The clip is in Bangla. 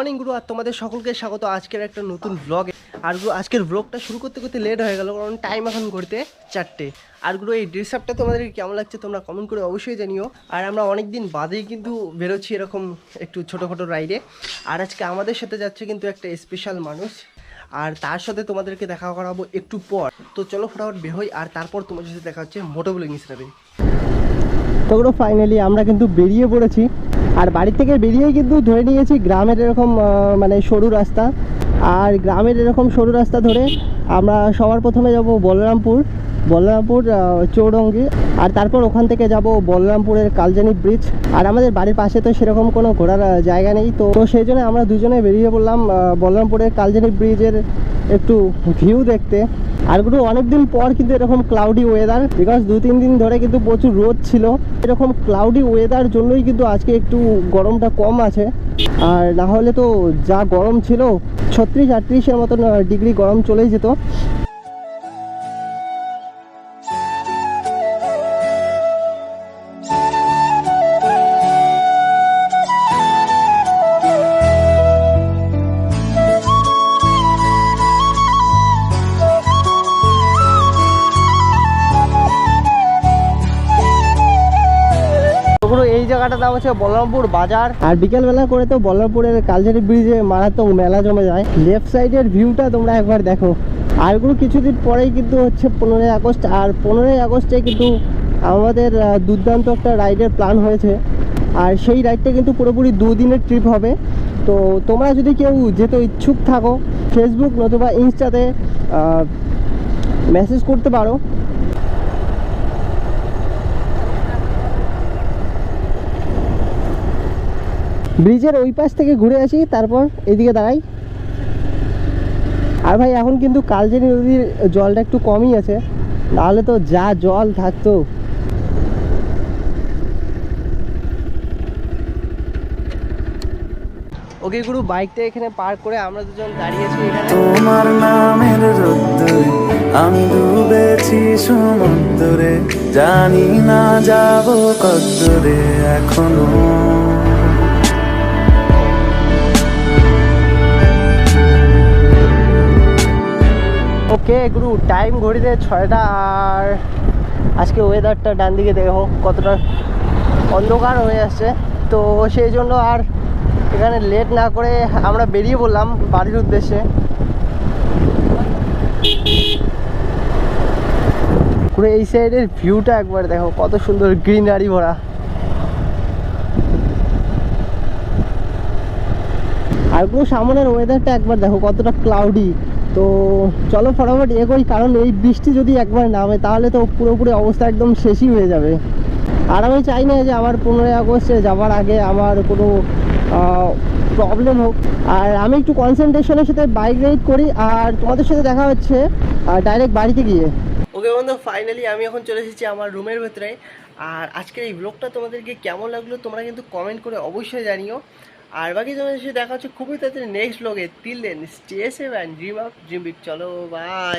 মর্নিং গুরু, আর তোমাদের সকলকে স্বাগত। আজকের একটা নতুন ব্লগে আর গুরু, আজকের ব্লগটা শুরু করতে করতে লেট হয়ে গেল, কারণ টাইম এখন করতে চারটে। আর গুরু, এই ড্রেস আপটা তোমাদের কেমন লাগছে তোমরা কমেন্ট করে অবশ্যই জানিও। আর আমরা অনেক দিন বাদেই কিন্তু বেরোচ্ছি এরকম একটু ছোটোখাটো রাইডে আর আজকে আমাদের সাথে যাচ্ছে কিন্তু একটা স্পেশাল মানুষ। আর তার সাথে তোমাদেরকে দেখা করাবো একটু পর। তো চলো ফটাফট বের হই, আর তারপর তোমাদের সাথে দেখা হচ্ছে মোটো হিসাবে। তো ওগুলো ফাইনালি আমরা কিন্তু বেরিয়ে পড়েছি। আর বাড়ি থেকে বেরিয়েই কিন্তু ধরে নিয়েছি গ্রামের এরকম মানে সরু রাস্তা। আর গ্রামের এরকম সরু রাস্তা ধরে আমরা সবার প্রথমে যাব বলরামপুর। বলরামপুর চৌরঙ্গি। আর তারপর ওখান থেকে যাব বলরামপুরের কালজানি ব্রিজ আর আমাদের বাড়ির পাশে তো সেরকম কোনো ঘোরার জায়গা নেই। তো সেই জন্য আমরা দুজনে বেরিয়ে পড়লাম বলরামপুরের কালজানি ব্রিজের একটু ভিউ দেখতে। আর কিন্তু অনেকদিন পর কিন্তু এরকম ক্লাউডি ওয়েদার বিকজ দু তিন দিন ধরে কিন্তু প্রচুর রোদ ছিল। এরকম ক্লাউডি ওয়েদার জন্যই কিন্তু আজকে একটু গরমটা কম আছে। আর না হলে তো যা গরম ছিল, ছত্রিশ আটত্রিশের মতন ডিগ্রি গরম চলেই যেত। জায়গাটার নাম হচ্ছে বলরামপুর বাজার। আর বিকেলবেলা করে তো বলরামপুরের কালচারি ব্রিজে মারাত্মক মেলা জমে যায়। লেফট সাইডের ভিউটা তোমরা একবার দেখো। আর কোনো কিছুদিন পরেই কিন্তু হচ্ছে পনেরোই আগস্ট, আর পনেরোই আগস্টে কিন্তু আমাদের দুর্দান্ত একটা রাইডের প্ল্যান হয়েছে। আর সেই রাইডটা কিন্তু পুরোপুরি দুদিনের ট্রিপ হবে। তো তোমরা যদি কেউ যেতে ইচ্ছুক থাকো ফেসবুক নতুবা ইনস্টাতে মেসেজ করতে পারো। ব্রিজের ওই পাশ থেকে ঘুরে আসি তারপর এদিকে দাঁড়াই। আর ভাই এখন কিন্তু কালজানি নদীর জলটা একটু কমই আছে। তাহলে তো যা জল থাকতো। ওকে গুরু বাইকটা এখানে পার্ক করে আমরা দুজন দাঁড়িয়েছি এখানে। তোমার নামের রোদ্দুরে আমি ডুবেছি সমুদ্রে। জানি না যাব কদ্দুরে এখনও। ওকে গুরু টাইম ঘড়িতে ছয়টা আর আজকে ওয়েদারটা ডান দিকে দেখো কতটা অন্ধকার হয়ে আসছে। তো সেই জন্য আর এখানে লেট না করে আমরা বেরিয়ে পড়লাম বাড়ির উদ্দেশ্যে। পুরো এই সাইডের ভিউটা একবার দেখো, কত সুন্দর গ্রিনারি ভরা। আর পুরো সামনের ওয়েদারটা একবার দেখো, কতটা ক্লাউডি তো চলো ফটাফট এগোই, কারণ এই বৃষ্টি যদি একবার নামে, তাহলে তো পুরোপুরি অবস্থা একদম শেষই হয়ে যাবে। আর আমি চাই না যে আমার পনেরোই আগস্টে যাওয়ার আগে আমার কোনো প্রবলেম হোক। আর আমি একটু কনসেন্ট্রেশনের সাথে বাইক রাইড করি, আর তোমাদের সাথে দেখা হচ্ছে ডাইরেক্ট বাড়িতে গিয়ে। ওকে বন্ধু ফাইনালি আমি এখন চলে এসেছি আমার রুমের ভেতরে। আর আজকের এই ব্লগটা তোমাদেরকে কেমন লাগল তোমরা কিন্তু কমেন্ট করে অবশ্যই জানিও। আর বাকি তোমাদের সাথে দেখা হচ্ছে খুবই তাড়াতাড়ি নেক্সট ব্লগে till then stay safe and dream up dream big চলো বাই